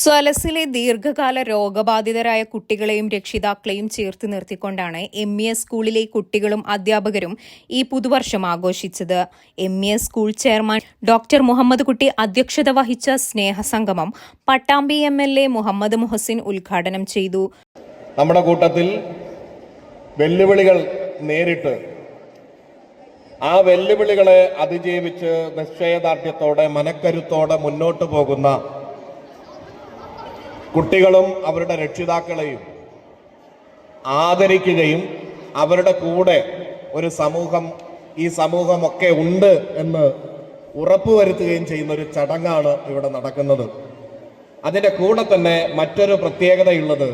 സ്വലസിലെ ദീർഘകാല രോഗബാധിതരായ കുട്ടികളെയും രക്ഷിതാക്കളെയും ചേർത്ത് നിർത്തിക്കൊണ്ടാണ് എം ഇ എസ് സ്കൂളിലെ കുട്ടികളും അധ്യാപകരും ഈ പുതുവർഷം ആഘോഷിച്ചത്. M E S school chairman doctor Muhammad Kutty അധ്യക്ഷത വഹിച്ച സ്നേഹസംഗമം Pattambi M L A Muhammad Muhsin ഉദ്ഘാടനം ചെയ്തു. നമ്മുടെ കൂട്ടത്തിൽ വെല്ലുവിളികൾ നേരിട്ട് ആ വെല്ലുവിളികളെ അതിജീവിച്ച് നിശ്ചയദാർഢ്യത്തോടെ മനക്കരുത്തോടെ മുന്നോട്ട് പോകുന്ന കുട്ടികളും അവരുടെ രക്ഷിതാക്കളെയും ആദരിക്കുകയും അവരുടെ കൂടെ ഒരു സമൂഹം ഈ സമൂഹമൊക്കെ ഉണ്ട് എന്ന് ഉറപ്പുവരുത്തുകയും ചെയ്യുന്ന ഒരു ചടങ്ങാണ് ഇവിടെ നടക്കുന്നത്. അതിന്റെ കൂടെ തന്നെ മറ്റൊരു പ്രത്യേകതയുള്ളത്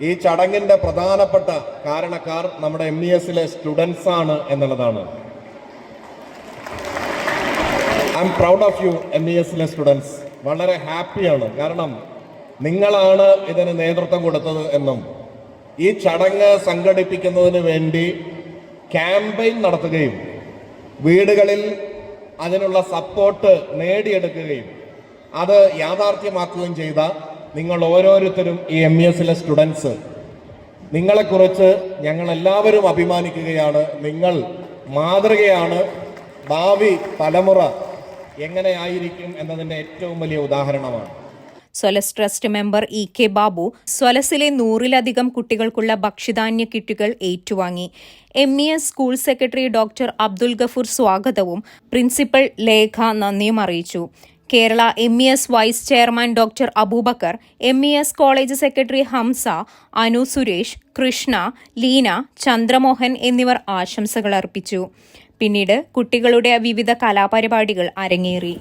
ഈ ചടങ്ങിന്റെ പ്രധാനപ്പെട്ട കാരണക്കാർ നമ്മുടെ എം ഇ എസിലെ സ്റ്റുഡൻസ് ആണ് എന്നുള്ളതാണ്. I am proud of you M E എസിലെ സ്റ്റുഡൻസ്. വളരെ ഹാപ്പിയാണ്. കാരണം നിങ്ങളാണ് ഇതിന് നേതൃത്വം കൊടുത്തത് എന്നും ഈ ചടങ്ങ് സംഘടിപ്പിക്കുന്നതിന് വേണ്ടി ക്യാമ്പയിൻ നടത്തുകയും വീടുകളിൽ അതിനുള്ള സപ്പോർട്ട് നേടിയെടുക്കുകയും അത് യാഥാർത്ഥ്യമാക്കുകയും ചെയ്ത നിങ്ങൾ ഓരോരുത്തരും ഈ എം എസ് എസിലെ സ്റ്റുഡൻസ് നിങ്ങളെക്കുറിച്ച് ഞങ്ങളെല്ലാവരും അഭിമാനിക്കുകയാണ്. നിങ്ങൾ മാതൃകയാണ്. ഭാവി തലമുറ എങ്ങനെയായിരിക്കും എന്നതിന്റെ ഏറ്റവും വലിയ ഉദാഹരണമാണ്. Swalas trust member E K Babu സ്വലസിലെ നൂറിലധികം കുട്ടികൾക്കുള്ള ഭക്ഷ്യധാന്യ കിറ്റുകൾ ഏറ്റുവാങ്ങി. M E S school secretary doctor Abdul Gafoor സ്വാഗതവും പ്രിൻസിപ്പൽ ലേഖ നന്ദിയും അറിയിച്ചു. Kerala M E S vice chairman doctor Abubakar M E S college secretary Hamsa Anu Suresh Krishna Leena Chandramohan എന്നിവർ ആശംസകൾ അർപ്പിച്ചു. പിന്നീട് കുട്ടികളുടെ വിവിധ കലാപരിപാടികൾ അരങ്ങേറി.